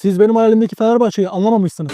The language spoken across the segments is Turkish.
Siz benim hayalimdeki Fenerbahçe'yi anlamamışsınız.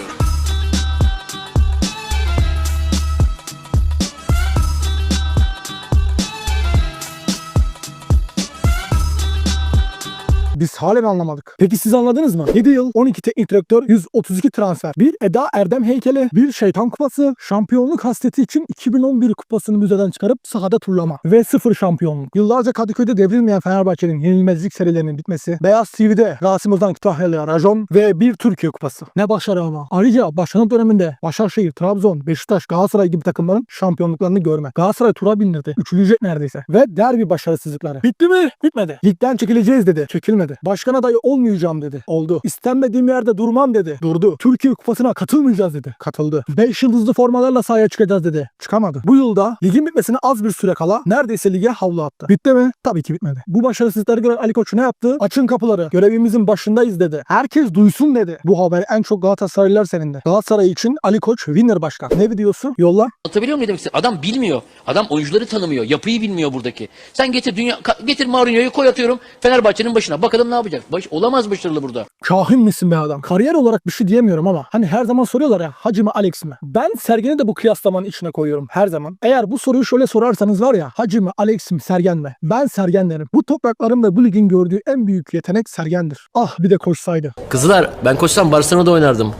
Biz halen anlamadık. Peki siz anladınız mı? 7 yıl, 12 teknik direktör, 132 transfer. Bir Eda Erdem heykeli, bir şeytan kupası, şampiyonluk hasreti için 2011 kupasını müzeden çıkarıp sahada turlama. Ve sıfır şampiyonluk. Yıllarca Kadıköy'de devrilmeyen Fenerbahçe'nin yenilmezlik serilerinin bitmesi. Beyaz TV'de Rasim Ozan Kütahyalı Rajon ve bir Türkiye kupası. Ne başarı ama. Ayrıca başkanlık döneminde Başakşehir, Trabzon, Beşiktaş, Galatasaray gibi takımların şampiyonluklarını görme. Galatasaray tura bindirdi. Üçülecek neredeyse. Ve derbi başarısızlıkları. Bitti mi? Bitmedi. Ligden çekileceğiz dedi. Çekilmedi. Başkan adayı olmayacağım dedi. Oldu. İstenmediğim yerde durmam dedi. Durdu. Türkiye kupasına katılmayacağız dedi. Katıldı. 5 yıldızlı formalarla sahaya çıkacağız dedi. Çıkamadı. Bu yılda ligin bitmesine az bir süre kala neredeyse lige havlu attı. Bitti mi? Tabii ki bitmedi. Bu başarısızlıkları gören Ali Koç ne yaptı? Açın kapıları. Görevimizin başındayız dedi. Herkes duysun dedi. Bu haberi en çok Galatasaraylılar senindi. Galatasaray için Ali Koç winner başkan. Ne videosu? Yolla. Anlatabiliyor muyum demek istedim? Adam bilmiyor. Adam oyuncuları tanımıyor. Yapıyı bilmiyor buradaki. Sen getir dünya getir Mourinho'yu koy atıyorum Fenerbahçe'nin başına. Bakalım ne yapacak? Baş, olamaz başarılı burada. Kahin misin be adam? Kariyer olarak bir şey diyemiyorum ama hani her zaman soruyorlar ya Hacı mı Alex mi? Ben Sergen'i de bu kıyaslamanın içine koyuyorum her zaman. Eğer bu soruyu şöyle sorarsanız var ya Hacı mı Alex mi Sergen mi? Ben Sergen derim. Bu toprakların ve bu ligin gördüğü en büyük yetenek Sergen'dir. Ah bir de koşsaydı. Kızlar ben koşsam Barcelona'da oynardım.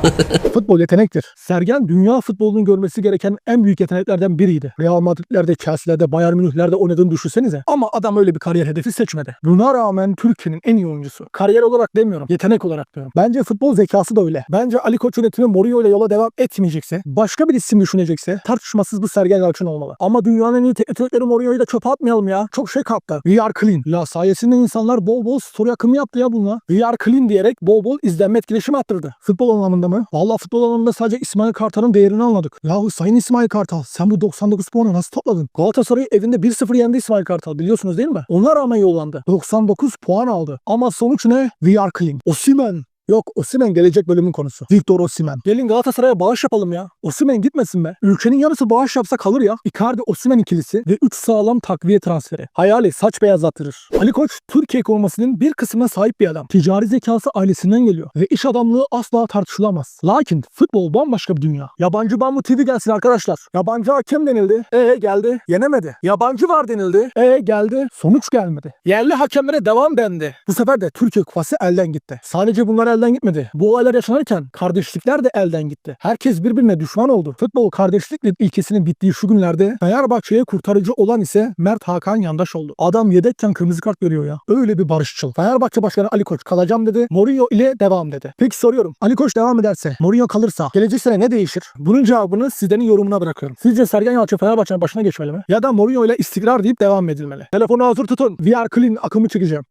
Futbol yetenektir. Sergen dünya futbolunun görmesi gereken en büyük yeteneklerden biriydi. Real Madrid'lerde, Chelsea'lerde, Bayern Münih'lerde oynadığını düşünsenize. Ama adam öyle bir kariyer hedefi seçmedi. Buna rağmen Türkiye'nin en iyi oyuncusu. Kariyer olarak demiyorum, yetenek olarak diyorum. Bence futbol zekası da öyle. Bence Ali Koç yönetimi Mourinho ile yola devam etmeyecekse, başka bir isim düşünecekse tartışmasız bu Sergen Yalçın olmalı. Ama dünyanın en iyi direktörü Mourinho'yu da çöpe atmayalım ya. Çok şey kaptı. We are clean. La sayesinde insanlar bol bol story akımı yaptı ya bununla. We are clean diyerek bol bol izlenme etkileşimi arttırdı. Futbol anlamında mı? Valla futbol anlamında sadece İsmail Kartal'ın değerini anladık. Yahu sayın İsmail Kartal sen bu 99 puanı nasıl topladın? Galatasaray'ı evinde 1-0 yendi İsmail Kartal biliyorsunuz değil mi? Ona rağmen yollandı. 99 puan aldı. Ama sonuç ne? We are clean. Osimhen Yok Osimhen gelecek bölümün konusu. Victor Osimhen. Gelin Galatasaray'a bağış yapalım ya. Osimhen gitmesin be. Ülkenin yarısı bağış yapsa kalır ya. Icardi Osimhen ikilisi ve 3 sağlam takviye transferi. Hayali saç beyazlattırır. Ali Koç Türkiye ekonomisinin bir kısmına sahip bir adam. Ticari zekası ailesinden geliyor ve iş adamlığı asla tartışılamaz. Lakin futbol bambaşka bir dünya. Yabancı Bambu TV gelsin arkadaşlar. Yabancı hakem denildi. E geldi. Yenemedi. Yabancı var denildi. E geldi. Sonuç gelmedi. Yerli hakemlere devam dendi. Bu sefer de Türkiye Kupası elden gitti. Sadece bunlar elden gitmedi. Bu olaylar yaşanırken kardeşlikler de elden gitti. Herkes birbirine düşman oldu. Futbol kardeşlik ilkesinin bittiği şu günlerde Fenerbahçe'ye kurtarıcı olan ise Mert Hakan Yandaş oldu. Adam yedekken kırmızı kart görüyor ya. Öyle bir barışçıl. Fenerbahçe Başkanı Ali Koç kalacağım dedi. Mourinho ile devam dedi. Peki soruyorum. Ali Koç devam ederse, Mourinho kalırsa gelecek sene ne değişir? Bunun cevabını sizlerin yorumuna bırakıyorum. Sizce Sergen Yalçın Fenerbahçe'nin başına geçmeli mi? Ya da Mourinho ile istikrar deyip devam edilmeli? Telefonu hazır tutun. Are clean akımı çekeceğim.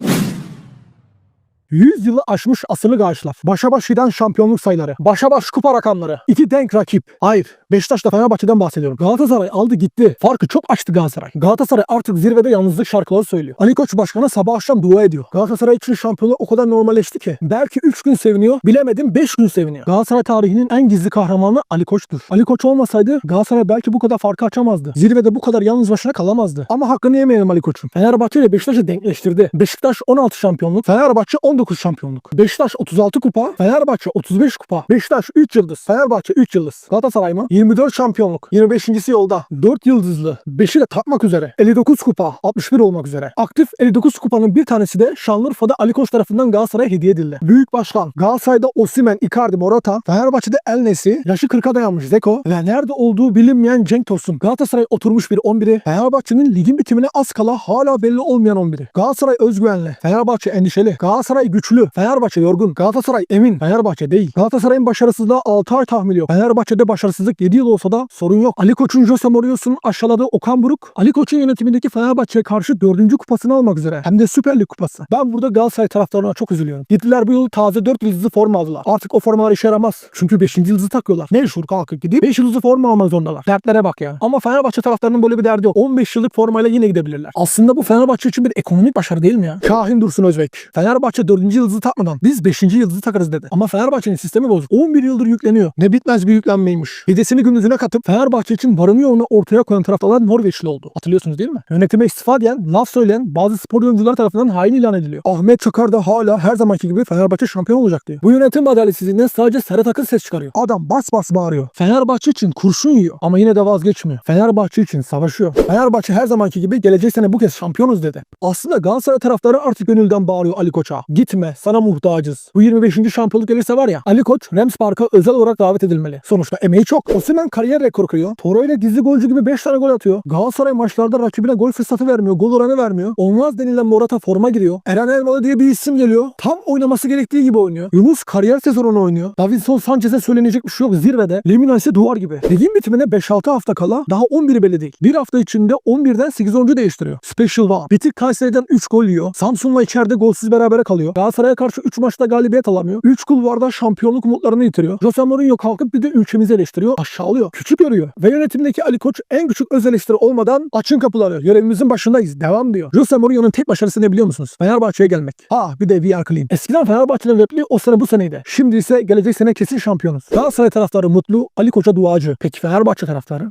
100 yılı aşmış asırlık ağaçlar. Başa baş giden şampiyonluk sayıları. Başa baş kupa rakamları. İki denk rakip. Hayır. Beşiktaş'ta Fenerbahçe'den bahsediyorum. Galatasaray aldı gitti. Farkı çok açtı Galatasaray. Galatasaray artık zirvede yalnızlık şarkıları söylüyor. Ali Koç başkana sabah akşam dua ediyor. Galatasaray için şampiyonluk o kadar normalleşti ki. Belki 3 gün seviniyor. Bilemedim 5 gün seviniyor. Galatasaray tarihinin en gizli kahramanı Ali Koç'tur. Ali Koç olmasaydı Galatasaray belki bu kadar farkı açamazdı. Zirvede bu kadar yalnız başına kalamazdı. Ama hakkını yemeyelim Ali Koç'un. Fenerbahçe ile Beşiktaş'ı denkleştirdi. Beşiktaş 16 şampiyonluk. Fenerbahçe 19 şampiyonluk. Beşiktaş 36 kupa. Fenerbahçe 35 kupa. Beşiktaş 3 yıldız. Fenerbahçe 3 yıldız. Galatasaray mı? 24 şampiyonluk. 25.si yolda. 4 yıldızlı. 5'i de takmak üzere. 59 kupa. 61 olmak üzere. Aktif 59 kupanın bir tanesi de Şanlıurfa'da Ali Koç tarafından Galatasaray'a hediye edildi. Büyük Başkan. Galatasaray'da Osimhen, Icardi, Morata. Fenerbahçe'de El Nesi. Yaşı 40'a dayanmış Zeko. Ve nerede olduğu bilinmeyen Cenk Tosun. Galatasaray oturmuş bir 11'i. Fenerbahçe'nin ligin bitimine az kala hala belli olmayan 11'i. Galatasaray özgüvenli. Fenerbahçe endişeli. Galatasaray güçlü. Fenerbahçe yorgun. Galatasaray emin. Fenerbahçe değil. Galatasaray'ın başarısızlığa 6 ay tahmil yok. Fenerbahçe'de başarısızlık 7 yıl olsa da sorun yok. Ali Koç'un Jose Mourinho'sunun aşağıladığı Okan Buruk, Ali Koç'un yönetimindeki Fenerbahçe'ye karşı 4. kupasını almak üzere. Hem de Süper Lig kupası. Ben burada Galatasaray taraftarına çok üzülüyorum. Gittiler bu yıl taze 4 yıldızlı forma aldılar. Artık o formalar işe yaramaz. Çünkü 5. yıldızı takıyorlar. Mecbur kalkıp gidip 5 yıldızlı forma almak zorundalar. Dertlere bak ya. Ama Fenerbahçe taraftarının böyle bir derdi yok. 15 yıllık formayla yine gidebilirler. Aslında bu Fenerbahçe için bir ekonomik başarı değil mi ya? Şahin Dursun Özbek. Fenerbahçe 4. 4. yıldızı takmadan biz 5. yıldızı takarız dedi. Ama Fenerbahçe'nin sistemi bozuk. 11 yıldır yükleniyor. Ne bitmez bir yüklenmeymiş. Hedesini gündüzüne katıp Fenerbahçe için varını yoğunu ortaya koyan taraftarlar Norveçli oldu. Hatırlıyorsunuz değil mi? Yönetime istifa diyen, laf söyleyen bazı spor oyuncular tarafından hain ilan ediliyor. Ahmet Çakar da hala her zamanki gibi Fenerbahçe şampiyon olacak diyor. Bu yönetim adaletsizliğinden sadece Serhat Akın ses çıkarıyor. Adam bas bas bağırıyor. Fenerbahçe için kurşun yiyor ama yine de vazgeçmiyor. Fenerbahçe için savaşıyor. Fenerbahçe her zamanki gibi gelecek sene bu kez şampiyonuz dedi. Aslında Galatasaray taraftarı artık gönülden bağırıyor Ali Koç'a. Gitme sana muhtacız. Bu 25. şampiyonluk gelirse var ya Ali Koç Rams Park'a özel olarak davet edilmeli. Sonuçta emeği çok. Osimhen kariyer rekoru kırıyor. Toro ile gizli golcü gibi 5 tane gol atıyor. Galatasaray maçlarda rakibine gol fırsatı vermiyor. Gol oranı vermiyor. Olmaz denilen Morata forma giriyor. Eren Elmalı diye bir isim geliyor. Tam oynaması gerektiği gibi oynuyor. Yunus kariyer sezonunu oynuyor. Davinson Sanchez'e söylenecek bir şey yok zirvede. Lemina ise duvar gibi. Ligin bitimine 5-6 hafta kala daha 11'i belli değil. Bir hafta içinde 11'den 8 oyuncu değiştiriyor. Special var. Bitik Kayseri'den 3 gol yiyor. Samsun'la içeride golsüz berabere kalıyor. Galatasaray'a karşı 3 maçta galibiyet alamıyor. 3 kulvarda şampiyonluk umutlarını yitiriyor. Jose Mourinho kalkıp bir de ülkemizi eleştiriyor. Aşağılıyor. Küçük görüyor. Ve yönetimdeki Ali Koç en küçük öz eleştiri olmadan açın kapıları. Görevimizin başındayız. Devam diyor. Jose Mourinho'nun tek başarısı ne biliyor musunuz? Fenerbahçe'ye gelmek. Ha bir de VR Clean. Eskiden Fenerbahçe'nin repliği o sene bu seneydi. Şimdi ise gelecek sene kesin şampiyonuz. Galatasaray taraftarı mutlu. Ali Koç'a duacı. Peki Fenerbahçe taraftarı?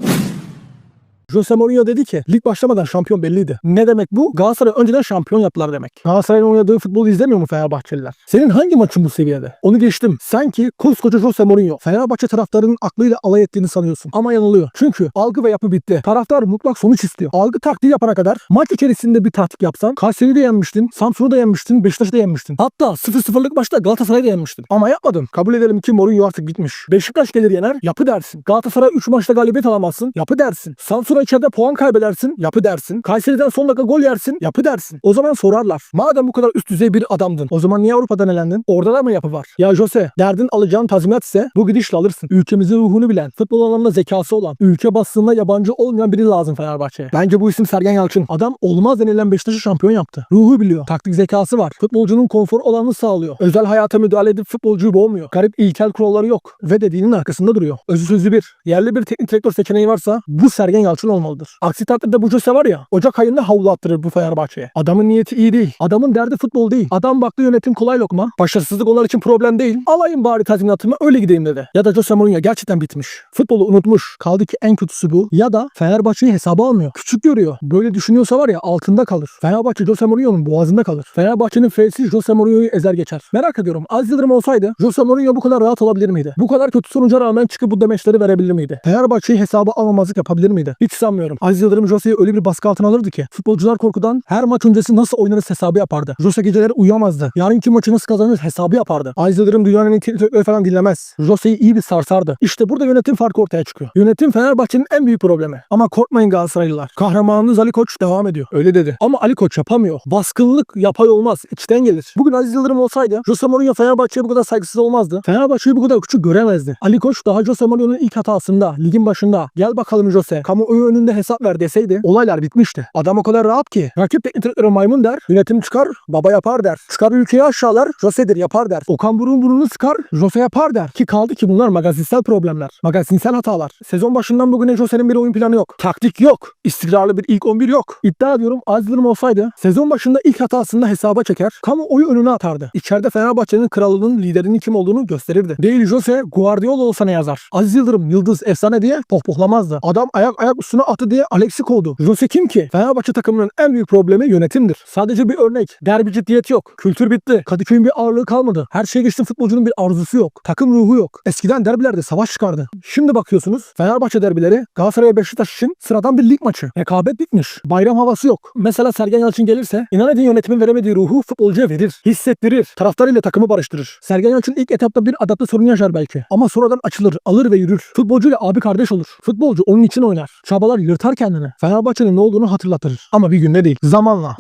Jose Mourinho dedi ki lig başlamadan şampiyon belliydi. Ne demek bu? Galatasaray önceden şampiyon yaptılar demek. Galatasaray'ın oynadığı futbolu izlemiyor mu Fenerbahçeliler? Senin hangi maçın bu seviyede? Onu geçtim. Sen ki koskoca Jose Mourinho Fenerbahçe taraftarının aklıyla alay ettiğini sanıyorsun. Ama yanılıyor. Çünkü algı ve yapı bitti. Taraftar mutlak sonuç istiyor. Algı taktiği yapana kadar maç içerisinde bir taktik yapsan Kayseri'yi de yenmiştin, Samsun'u da yenmiştin, Beşiktaş'ı da yenmiştin. Hatta 0-0'lık maçta Galatasaray'ı da yenmiştin. Ama yapmadın. Kabul edelim ki Mourinho artık bitmiş. Beşiktaş gelir yener, yapı dersin. Galatasaray 3 maçta galibiyet alamazsın, yapı dersin. Samsun'a içeride puan kaybedersin, yapı dersin. Kayseri'den son dakika gol yersin, yapı dersin. O zaman sorarlar. Madem bu kadar üst düzey bir adamdın, o zaman niye Avrupa'dan elendin? Orada da mı yapı var? Ya Jose, derdin alacağın tazminat ise bu gidişle alırsın. Ülkemizin ruhunu bilen, futbol alanında zekası olan, ülke basınına yabancı olmayan biri lazım Fenerbahçe'ye. Bence bu isim Sergen Yalçın. Adam olmaz denilen Beşiktaş'ı şampiyon yaptı. Ruhu biliyor. Taktik zekası var. Futbolcunun konfor alanını sağlıyor. Özel hayata müdahale edip futbolcuyu boğmuyor. Garip ilkel kuralları yok. Ve dediğinin arkasında duruyor. Özü sözü bir. Yerli bir teknik direktör seçeneği varsa bu Sergen Yalçın olmalıdır. Aksi takdirde bu Jose var ya Ocak ayında havlu attırır bu Fenerbahçe'ye. Adamın niyeti iyi değil. Adamın derdi futbol değil. Adam baktı yönetim kolay lokma. Başarısızlık onlar için problem değil. Alayım bari tazminatımı öyle gideyim dedi. Ya da Jose Mourinho gerçekten bitmiş. Futbolu unutmuş. Kaldı ki en kötüsü bu. Ya da Fenerbahçe'yi hesaba almıyor. Küçük görüyor. Böyle düşünüyorsa var ya altında kalır. Fenerbahçe Jose Mourinho'nun boğazında kalır. Fenerbahçe'nin F'si Jose Mourinho'yu ezer geçer. Merak ediyorum. Az Yıldırım olsaydı Jose Mourinho bu kadar rahat olabilir miydi? Bu kadar kötü sonuca rağmen çıkıp bu demeçleri verebilir miydi? Fenerbahçe'yi hesaba almamazlık yapabilir miydi? Hiç sanmıyorum. Aziz Yıldırım Jose'yi öyle bir baskı altına alırdı ki futbolcular korkudan her maç öncesi nasıl oynarız hesabı yapardı. Jose geceleri uyuyamazdı. Yarınki maçı nasıl kazanırız hesabı yapardı. Aziz Yıldırım dünyanın en iyi falan dinlemez. Jose'yi iyi bir sarsardı. İşte burada yönetim farkı ortaya çıkıyor. Yönetim Fenerbahçe'nin en büyük problemi. Ama korkmayın Galatasaraylılar. Kahramanınız Ali Koç devam ediyor. Öyle dedi. Ama Ali Koç yapamıyor. Baskınlık yapay olmaz. içten gelir. Bugün Aziz Yıldırım olsaydı Jose Mourinho Fenerbahçe'ye bu kadar saygısız olmazdı. Fenerbahçe'yi bu kadar küçük göremezdi. Ali Koç daha Jose Mourinho'nun ilk hatasında ligin başında gel bakalım Jose kamuoyu önünde hesap ver deseydi olaylar bitmişti. Adam o kadar rahat ki rakip teknik direktörü maymun der yönetim çıkar baba yapar der. Çıkar ülkeyi aşağılar Jose'dir yapar der. Okan Burun burnunu sıkar Jose yapar der. Ki kaldı ki bunlar magazinsel problemler. Magazinsel hatalar. Sezon başından bugüne Jose'nin bir oyun planı yok. Taktik yok. İstikrarlı bir ilk 11 yok. İddia ediyorum Aziz Yıldırım olsaydı sezon başında ilk hatasında hesaba çeker. Kamuoyu önüne atardı. İçeride Fenerbahçe'nin kralının liderinin kim olduğunu gösterirdi. Değil Jose Guardiola olsa ne yazar? Aziz Yıldırım yıldız efsane diye pohpohlamazdı. Adam ayak ayak üstüne atı diye Alex'i kovdu. Jose kim ki? Fenerbahçe takımının en büyük problemi yönetimdir. Sadece bir örnek. Derbi ciddiyet yok. Kültür bitti. Kadıköy'ün bir ağırlığı kalmadı. Her şeye geçtim futbolcunun bir arzusu yok. Takım ruhu yok. Eskiden derbilerde savaş çıkardı. Şimdi bakıyorsunuz Fenerbahçe derbileri Galatasaray Beşiktaş için sıradan bir lig maçı. Rekabet bitmiş. Bayram havası yok. Mesela Sergen Yalçın gelirse inan edin yönetimin veremediği ruhu futbolcuya verir. Hissettirir. Taraftarıyla takımı barıştırır. Sergen Yalçın ilk etapta bir adapte sorun yaşar belki. Ama sonradan açılır, alır ve yürür. Futbolcuyla abi kardeş olur. Futbolcu onun için oynar. Çabalar yırtar kendini. Fenerbahçe'nin ne olduğunu hatırlatır. Ama bir günde değil. Zamanla.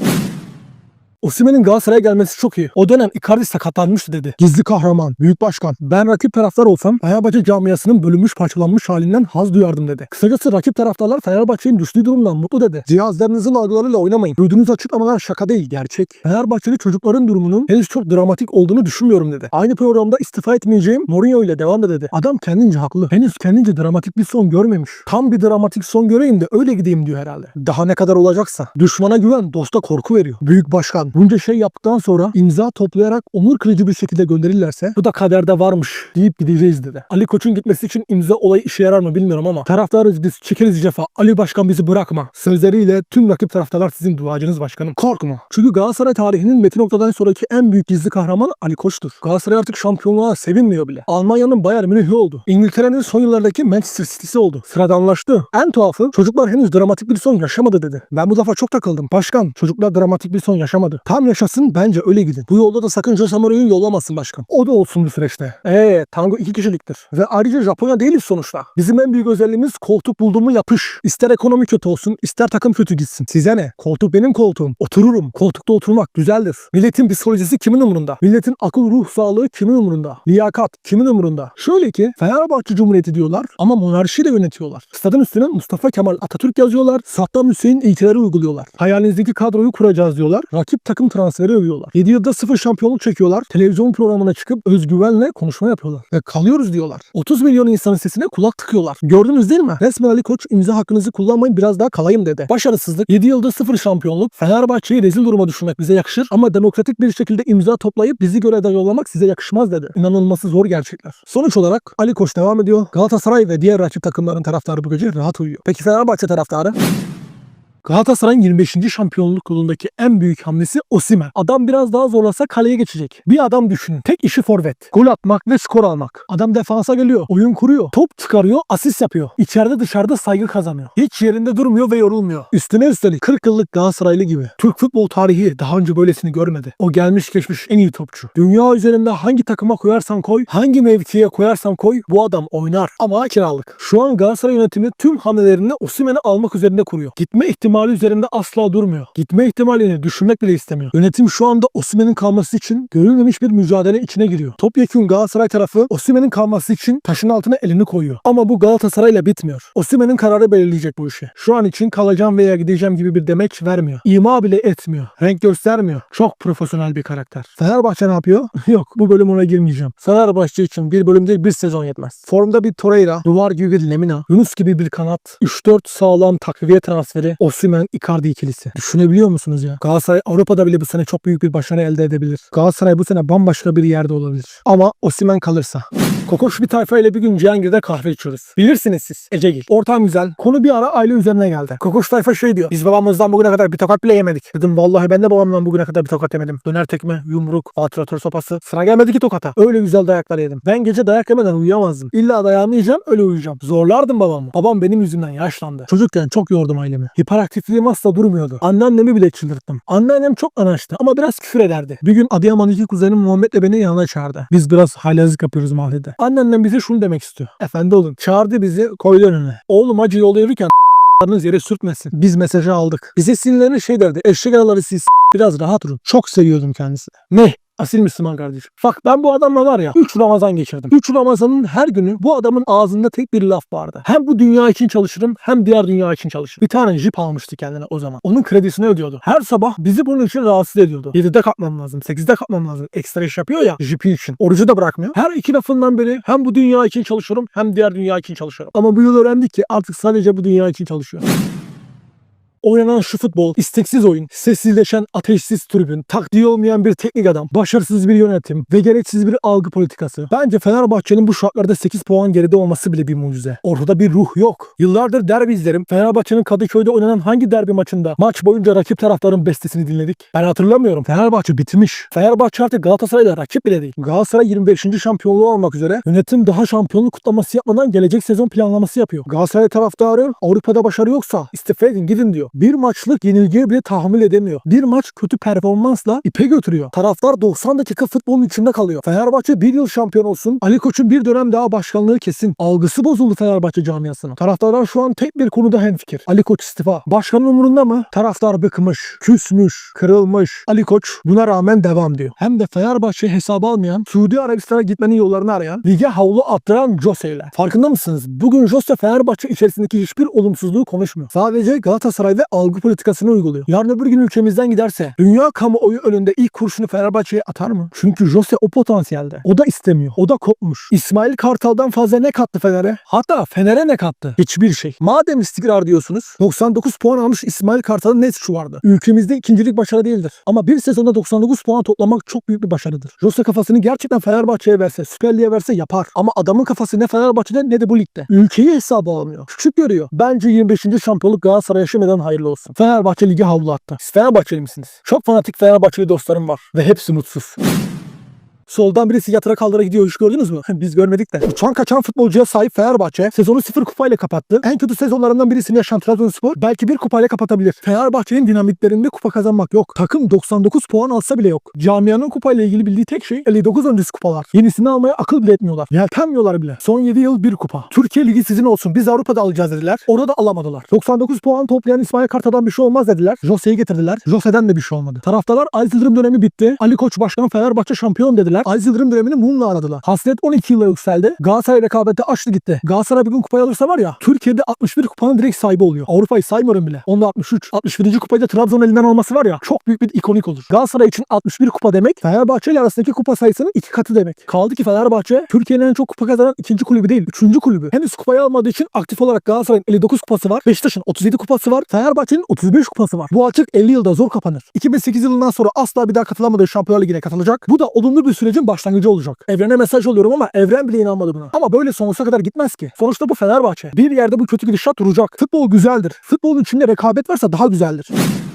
Osimhen'in Galatasaray'a gelmesi çok iyi. O dönem Icardi sakatlanmıştı dedi. Gizli kahraman, büyük başkan. Ben rakip taraftar olsam Fenerbahçe camiasının bölünmüş parçalanmış halinden haz duyardım dedi. Kısacası rakip taraftarlar Fenerbahçe'nin düştüğü durumdan mutlu dedi. Cihazlarınızın algılarıyla oynamayın. Duyduğunuz açıklamalar şaka değil, gerçek. Fenerbahçeli çocukların durumunun henüz çok dramatik olduğunu düşünmüyorum dedi. Aynı programda istifa etmeyeceğim Mourinho ile devam da dedi. Adam kendince haklı. Henüz kendince dramatik bir son görmemiş. Tam bir dramatik son göreyim de öyle gideyim diyor herhalde. Daha ne kadar olacaksa. Düşmana güven, dosta korku veriyor. Büyük başkan, bunca şey yaptıktan sonra imza toplayarak onur kırıcı bir şekilde gönderirlerse bu da kaderde varmış deyip gideceğiz dedi. Ali Koç'un gitmesi için imza olayı işe yarar mı bilmiyorum ama taraftarız biz çekeriz cefa. Ali Başkan bizi bırakma. Sözleriyle tüm rakip taraftarlar sizin duacınız başkanım. Korkma. Çünkü Galatasaray tarihinin Metin Oktay'dan sonraki en büyük gizli kahraman Ali Koç'tur. Galatasaray artık şampiyonluğa sevinmiyor bile. Almanya'nın Bayern Münih'i oldu. İngiltere'nin son yıllardaki Manchester City'si oldu. Sıradanlaştı. En tuhafı çocuklar henüz dramatik bir son yaşamadı dedi. Ben bu lafa çok takıldım. Başkan çocuklar dramatik bir son yaşamadı. Tam yaşasın bence öyle gidin. Bu yolda da sakın Jose Mourinho'yu yollamasın başkan. O da olsun bu süreçte. Eee tango iki kişiliktir. Ve ayrıca Japonya değiliz sonuçta. Bizim en büyük özelliğimiz koltuk bulduğumu yapış. İster ekonomi kötü olsun ister takım kötü gitsin. Size ne? Koltuk benim koltuğum. Otururum. Koltukta oturmak güzeldir. Milletin psikolojisi kimin umurunda? Milletin akıl ruh sağlığı kimin umurunda? Liyakat kimin umurunda? Şöyle ki Fenerbahçe Cumhuriyeti diyorlar ama monarşiyle yönetiyorlar. Stadın üstüne Mustafa Kemal Atatürk yazıyorlar. Saddam Hüseyin ilkeleri uyguluyorlar. Hayalinizdeki kadroyu kuracağız diyorlar. Rakip takım transferi övüyorlar. 7 yılda sıfır şampiyonluk çekiyorlar. Televizyon programına çıkıp özgüvenle konuşma yapıyorlar. Ve kalıyoruz diyorlar. 30 milyon insanın sesine kulak tıkıyorlar. Gördünüz değil mi? Resmen Ali Koç imza hakkınızı kullanmayın biraz daha kalayım dedi. Başarısızlık, 7 yılda sıfır şampiyonluk, Fenerbahçe'yi rezil duruma düşürmek bize yakışır ama demokratik bir şekilde imza toplayıp bizi görevden yollamak size yakışmaz dedi. İnanılması zor gerçekler. Sonuç olarak Ali Koç devam ediyor. Galatasaray ve diğer rakip takımların taraftarı bu gece rahat uyuyor. Peki Fenerbahçe taraftarı? Galatasaray'ın 25. şampiyonluk yolundaki en büyük hamlesi Osimhen. Adam biraz daha zorlasa kaleye geçecek. Bir adam düşünün. Tek işi forvet. Gol atmak ve skor almak. Adam defansa geliyor. Oyun kuruyor. Top çıkarıyor. Asist yapıyor. İçeride dışarıda saygı kazanıyor. Hiç yerinde durmuyor ve yorulmuyor. Üstüne üstelik 40 yıllık Galatasaraylı gibi. Türk futbol tarihi daha önce böylesini görmedi. O gelmiş geçmiş en iyi topçu. Dünya üzerinde hangi takıma koyarsan koy, hangi mevkiye koyarsan koy bu adam oynar. Ama kiralık. Şu an Galatasaray yönetimi tüm hamlelerini Osimhen'i almak üzerinde kuruyor. Gitme ihtimali üzerinde asla durmuyor. Gitme ihtimalini düşünmek bile istemiyor. Yönetim şu anda Osimhen'in kalması için görülmemiş bir mücadele içine giriyor. Topyekun Galatasaray tarafı Osimhen'in kalması için taşın altına elini koyuyor. Ama bu Galatasaray'la bitmiyor. Osimhen'in kararı belirleyecek bu işi. Şu an için kalacağım veya gideceğim gibi bir demeç vermiyor. İma bile etmiyor. Renk göstermiyor. Çok profesyonel bir karakter. Fenerbahçe ne yapıyor? Yok bu bölüm ona girmeyeceğim. Fenerbahçe için bir bölüm değil bir sezon yetmez. Formda bir Torreira, duvar gibi bir Lemina, Yunus gibi bir kanat, 3-4 sağlam takviye transferi, Osimhen, Icardi ikilisi. Düşünebiliyor musunuz ya? Galatasaray Avrupa'da bile bu sene çok büyük bir başarı elde edebilir. Galatasaray bu sene bambaşka bir yerde olabilir. Ama Osimhen kalırsa. Kokoş bir tayfa ile bir gün Cihangir'de kahve içiyoruz. Bilirsiniz siz. Ecegil. Ortam güzel. Konu bir ara aile üzerine geldi. Kokoş tayfa şey diyor. Biz babamızdan bugüne kadar bir tokat bile yemedik. Dedim vallahi ben de babamdan bugüne kadar bir tokat yemedim. Döner tekme, yumruk, vantilatör sopası. Sıra gelmedi ki tokata. Öyle güzel dayaklar yedim. Ben gece dayak yemeden uyuyamazdım. İlla dayağımı yiyeceğim öyle uyuyacağım. Zorlardım babamı. Babam benim yüzümden yaşlandı. Çocukken çok yordum ailemi. Hiperaktifliğim asla durmuyordu. Anneannemi bile çıldırttım. Anneannem çok anaçtı ama biraz küfür ederdi. Bir gün Adıyaman'daki kuzenim Muhammed de beni yanına çağırdı. Biz biraz haylazlık yapıyoruz mahallede. Anneannem bize şunu demek istiyor. Efendi olun. Çağırdı bizi koydu önüne. Oğlum acı yolda yürürken Larınız yere sürtmesin. Biz mesajı aldık. Bize sinirlerini şey derdi. Eşek araları siz biraz rahat durun. Çok seviyordum kendisini. Ne? Asil Müslüman kardeşim. Bak ben bu adamla var ya 3 Ramazan geçirdim. 3 Ramazanın her günü bu adamın ağzında tek bir laf vardı. Hem bu dünya için çalışırım hem diğer dünya için çalışırım. Bir tane jip almıştı kendine o zaman. Onun kredisini ödüyordu. Her sabah bizi bunun için rahatsız ediyordu. 7'de kalkmam lazım. 8'de kalkmam lazım. Ekstra iş yapıyor ya jipi için. Orucu da bırakmıyor. Her iki lafından beri hem bu dünya için çalışıyorum hem diğer dünya için çalışıyorum. Ama bu yıl öğrendik ki artık sadece bu dünya için çalışıyor. Oynanan şu futbol, isteksiz oyun, sessizleşen ateşsiz tribün, taktiği olmayan bir teknik adam, başarısız bir yönetim ve gereksiz bir algı politikası. Bence Fenerbahçe'nin bu şartlarda 8 puan geride olması bile bir mucize. Ortada bir ruh yok. Yıllardır derbi izlerim. Fenerbahçe'nin Kadıköy'de oynanan hangi derbi maçında maç boyunca rakip taraftarın bestesini dinledik? Ben hatırlamıyorum. Fenerbahçe bitmiş. Fenerbahçe artık Galatasaray'la rakip bile değil. Galatasaray 25. şampiyonluğu almak üzere yönetim daha şampiyonluk kutlaması yapmadan gelecek sezon planlaması yapıyor. Galatasaray taraftarı Avrupa'da başarı yoksa istifa edin gidin diyor. Bir maçlık yenilgiye bile tahammül edemiyor. Bir maç kötü performansla ipe götürüyor. Taraftar 90 dakika futbolun içinde kalıyor. Fenerbahçe bir yıl şampiyon olsun. Ali Koç'un bir dönem daha başkanlığı kesin. Algısı bozuldu Fenerbahçe camiasının. Taraftarlar şu an tek bir konuda hemfikir. Ali Koç istifa. Başkanın umurunda mı? Taraftar bıkmış, küsmüş, kırılmış. Ali Koç buna rağmen devam diyor. Hem de Fenerbahçe hesabı almayan, Suudi Arabistan'a gitmenin yollarını arayan, lige havlu attıran Jose ile. Farkında mısınız? Bugün Jose Fenerbahçe içerisindeki hiçbir olumsuzluğu konuşmuyor. Sadece Galatasaray'da ve algı politikasını uyguluyor. Yarın öbür gün ülkemizden giderse dünya kamuoyu önünde ilk kurşunu Fenerbahçe'ye atar mı? Çünkü Jose o potansiyelde. O da istemiyor. O da kopmuş. İsmail Kartal'dan fazla ne kattı Fener'e? Hatta Fener'e ne kattı? Hiçbir şey. Madem istikrar diyorsunuz 99 puan almış İsmail Kartal'ın ne suçu vardı? Ülkemizde ikincilik başarı değildir. Ama bir sezonda 99 puan toplamak çok büyük bir başarıdır. Jose kafasını gerçekten Fenerbahçe'ye verse, Süper Lig'e verse yapar. Ama adamın kafası ne Fenerbahçe'de ne de bu ligde. Ülkeyi hesaba almıyor. Küçük görüyor. Bence 25. şampiyonluk Galatasaray'a şimdiden hayırlı olsun. Fenerbahçe ligi havlu attı. Siz Fenerbahçeli misiniz? Çok fanatik Fenerbahçeli dostlarım var. Ve hepsi mutsuz. Soldan birisi yatıra kaldıra gidiyor. Hiç gördünüz mü? Biz görmedik de. Uçan kaçan futbolcuya sahip Fenerbahçe sezonu sıfır kupayla kapattı. En kötü sezonlarından birisini yaşayan Trabzonspor belki bir kupayla kapatabilir. Fenerbahçe'nin dinamiklerinde kupa kazanmak yok. Takım 99 puan alsa bile yok. Camianın kupayla ilgili bildiği tek şey 59 öncesi kupalar. Yenisini almaya akıl bile etmiyorlar. Yeltenmiyorlar bile. Son 7 yıl bir kupa. Türkiye Ligi sizin olsun. Biz Avrupa'da alacağız dediler. Orada alamadılar. 99 puan toplayan İsmail Kartal'dan bir şey olmaz dediler. Jose'yi getirdiler. Jose'den de bir şey olmadı. Taraftarlar Aziz Yıldırım dönemi bitti. Ali Koç Başkan Fenerbahçe şampiyon dediler. Aziz Yıldırım dönemini mumla aradılar. Hasret 12 yıla yükseldi. Galatasaray rekabette açtı gitti. Galatasaray bir gün kupayı alırsa var ya Türkiye'de 61 kupanın direkt sahibi oluyor. Avrupa'yı saymıyorum bile. Onda 63. 61. kupayı da Trabzon elinden alması var ya çok büyük bir ikonik olur. Galatasaray için 61 kupa demek Fenerbahçe ile arasındaki kupa sayısının iki katı demek. Kaldı ki Fenerbahçe Türkiye'nin en çok kupa kazanan ikinci kulübü değil. Üçüncü kulübü. Henüz kupayı almadığı için aktif olarak Galatasaray'ın 59 kupası var. Beşiktaş'ın 37 kupası var. Fenerbahçe'nin 35 kupası var. Bu açık 50 yılda zor kapanır. 2008 yılından sonra asla bir daha katılamadığı Şampiyonlar Ligi'ne katılacak. Bu da olumlu bir sürecin başlangıcı olacak. Evrene mesaj oluyorum ama evren bile inanmadı buna. Ama böyle sonsuza kadar gitmez ki. Sonuçta bu Fenerbahçe. Bir yerde bu kötü gidişat duracak. Futbol güzeldir. Futbolun içinde rekabet varsa daha güzeldir.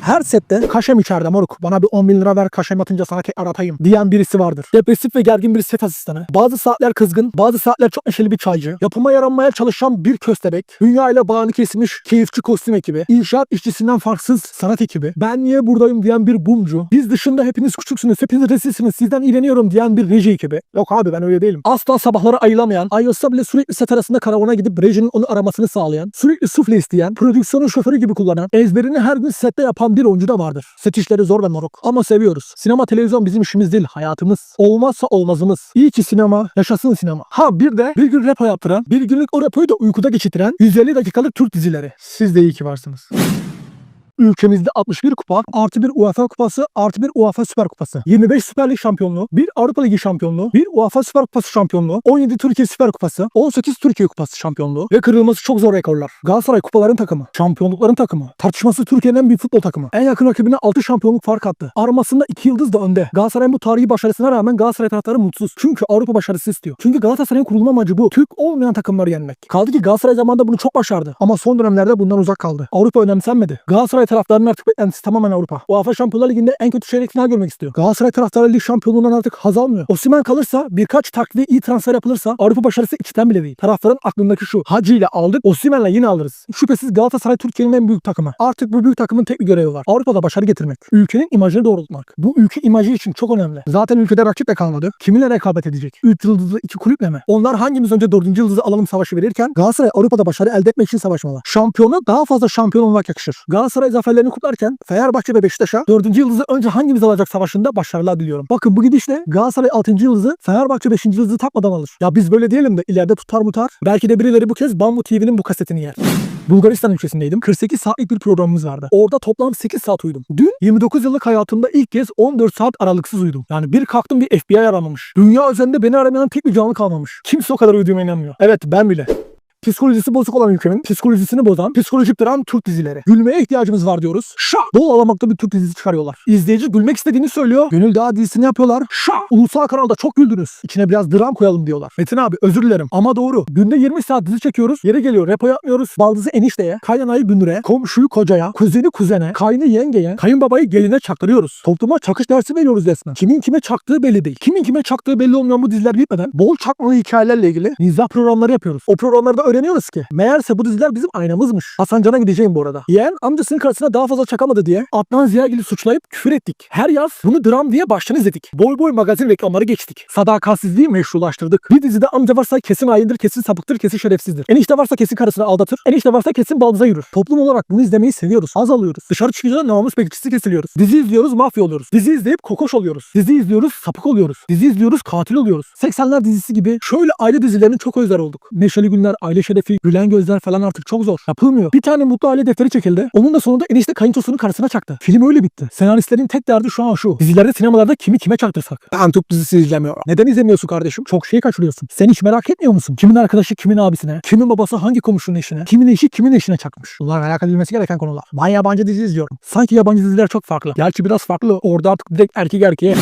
Her sette kaşem içeride moruk. Bana bir 10 bin lira ver kaşem atınca sana tekrar atayım diyen birisi vardır. Depresif ve gergin bir set asistanı. Bazı saatler kızgın, bazı saatler çok neşeli bir çaycı. Yapıma yaranmaya çalışan bir köstebek. Dünya ile bağını kesmiş keyifçi kostüm ekibi. İnşaat işçisinden farksız sanat ekibi. Ben niye buradayım diyen bir bumcu. Biz dışında hepiniz küçüksünüz, hepiniz rezilsiniz, sizden iğreniyorum diyen bir reji ekibi. Yok abi ben öyle değilim. Asla sabahları ayılamayan, ayılsa bile sürekli set arasında karavana gidip rejinin onu aramasını sağlayan, sürekli sufle isteyen, prodüksiyonun şoförü gibi kullanan, ezberini her gün sette yapan bir oyuncu da vardır. Set işleri zor ve moruk. Ama seviyoruz. Sinema televizyon bizim işimiz değil, hayatımız. Olmazsa olmazımız. İyi ki sinema, yaşasın sinema. Ha bir de bir gün repo yaptıran, bir günlük o repoyu da uykuda geçirtiren 150 dakikalık Türk dizileri. Siz de iyi ki varsınız. Ülkemizde 61 kupa, artı bir UEFA kupası, artı bir UEFA Süper Kupası. 25 Süper Lig şampiyonluğu, bir Avrupa Ligi şampiyonluğu, bir UEFA Süper Kupası şampiyonluğu, 17 Türkiye Süper Kupası, 18 Türkiye Kupası şampiyonluğu ve kırılması çok zor rekorlar. Galatasaray kupaların takımı, şampiyonlukların takımı, tartışması Türkiye'nin en büyük futbol takımı. En yakın rakibine 6 şampiyonluk fark attı. Armasında 2 yıldız da önde. Galatasaray'ın bu tarihi başarısına rağmen Galatasaray taraftarı mutsuz. Çünkü Avrupa başarısı istiyor. Çünkü Galatasaray'ın kurulma amacı bu. Türk olmayan takımları yenmek. Kaldı ki Galatasaray zamanında bunu çok başardı. Ama son dönemlerde bundan uzak kaldı. Avrupa önemsenmedi. Galatasaray taraftarının artık beklentisi tamamen Avrupa. UEFA Şampiyonlar Ligi'nde en kötü çeyrek final görmek istiyor. Galatasaray taraftarı lig şampiyonluğundan artık haz almıyor. Osimhen kalırsa birkaç takviye iyi transfer yapılırsa Avrupa başarısı içten bile değil. Taraftarın aklındaki şu. Hacı ile aldık Osimhen'le yine alırız. Şüphesiz Galatasaray Türkiye'nin en büyük takımı. Artık bu büyük takımın tek bir görevi var. Avrupa'da başarı getirmek. Ülkenin imajını doğrultmak. Bu ülke imajı için çok önemli. Zaten ülkede rakip de kalmadı. Kiminle rekabet edecek? 3 yıldızlı iki kulüple mi? Onlar hangimiz önce 4. yıldızı alalım savaşı verirken Galatasaray Avrupa'da başarı elde etmek için savaşmalı. Şampiyona daha fazla şampiyon olmak yakışır. Galatasaray zaferlerini kutlarken Fenerbahçe ve Beşiktaş'a 4. yıldızı önce hangimiz alacak savaşında başarılar diliyorum. Bakın bu gidişle Galatasaray 6. yıldızı Fenerbahçe 5. yıldızı takmadan alır. Ya biz böyle diyelim de ileride tutar mutar. Belki de birileri bu kez Bambu TV'nin bu kasetini yer. Bulgaristan ülkesindeydim. 48 saatlik bir programımız vardı. Orada toplam 8 saat uyudum. Dün 29 yıllık hayatımda ilk kez 14 saat aralıksız uyudum. Yani bir kalktım bir FBI aramamış. Dünya üzerinde beni aramayan tek bir canlı kalmamış. Kimse o kadar uyuduğuma inanmıyor. Evet ben bile. Psikolojisi bozuk olan ülkemin psikolojisini bozan, psikolojik dram Türk dizileri. Gülmeye ihtiyacımız var diyoruz. Şah! Bol alamakta bir Türk dizisi çıkarıyorlar. İzleyici gülmek istediğini söylüyor. Gönül Dağı dizisini yapıyorlar. Şah! Ulusal kanalda çok güldünüz. İçine biraz dram koyalım diyorlar. Metin abi özür dilerim ama doğru. Günde 20 saat dizi çekiyoruz. Yere geliyor repo yapmıyoruz. Baldızı enişteye, kaynanayı gündüre, komşuyu kocaya, kuzeni kuzene, kaynı yengeye, kayınbabayı geline çaktırıyoruz. Topluma çakış dersi veriyoruz resmen. Kimin kime çaktığı belli değil. Kimin kime çaktığı belli olmayan bu diziler bitmeden bol çakmalı hikayelerle ilgili mizah programları yapıyoruz. O programlarda öğreniyoruz ki meğerse bu diziler bizim aynamızmış. Hasan Can'a gideceğim bu arada. Yeğen amcasının karısına daha fazla çakamadı diye Adnan Ziyagil'i suçlayıp küfür ettik. Her yaz bunu dram diye baştan izledik. Boy boy magazin reklamları geçtik. Sadakatsizliği meşrulaştırdık. Bir dizide amca varsa kesin haindir, kesin sapıktır, kesin şerefsizdir. Enişte varsa kesin karısını aldatır. Enişte varsa kesin baldıza yürür. Toplum olarak bunu izlemeyi seviyoruz. Az alıyoruz. Dışarı çıkınca namus bekçisi kesiliyoruz. Dizi izliyoruz, mafya oluyoruz. Dizi izleyip kokoş oluyoruz. Dizi izliyoruz, sapık oluyoruz. Dizi izliyoruz, katil oluyoruz. 80'ler dizisi gibi şöyle aile dizilerinin çok özler olduk. Neşeli Günler, Aile yaş hedefi, gülen gözler falan artık çok zor. Yapılmıyor. Bir tane mutlu aile defteri çekildi. Onun da sonunda enişte kayıntosunun karısına çaktı. Film öyle bitti. Senaristlerin tek derdi şu an şu. Dizilerde sinemalarda kimi kime çaktırsak. Ben Türk dizisi izlemiyorum. Neden izlemiyorsun kardeşim? Çok şey kaçırıyorsun. Sen hiç merak etmiyor musun? Kimin arkadaşı kimin abisine? Kimin babası hangi komşunun eşine? Kimin eşi kimin eşine çakmış? Bunlar merak edilmesi gereken konular. Ben yabancı dizi izliyorum. Sanki yabancı diziler çok farklı. Gerçi biraz farklı. Orada artık direkt erkek erkeğe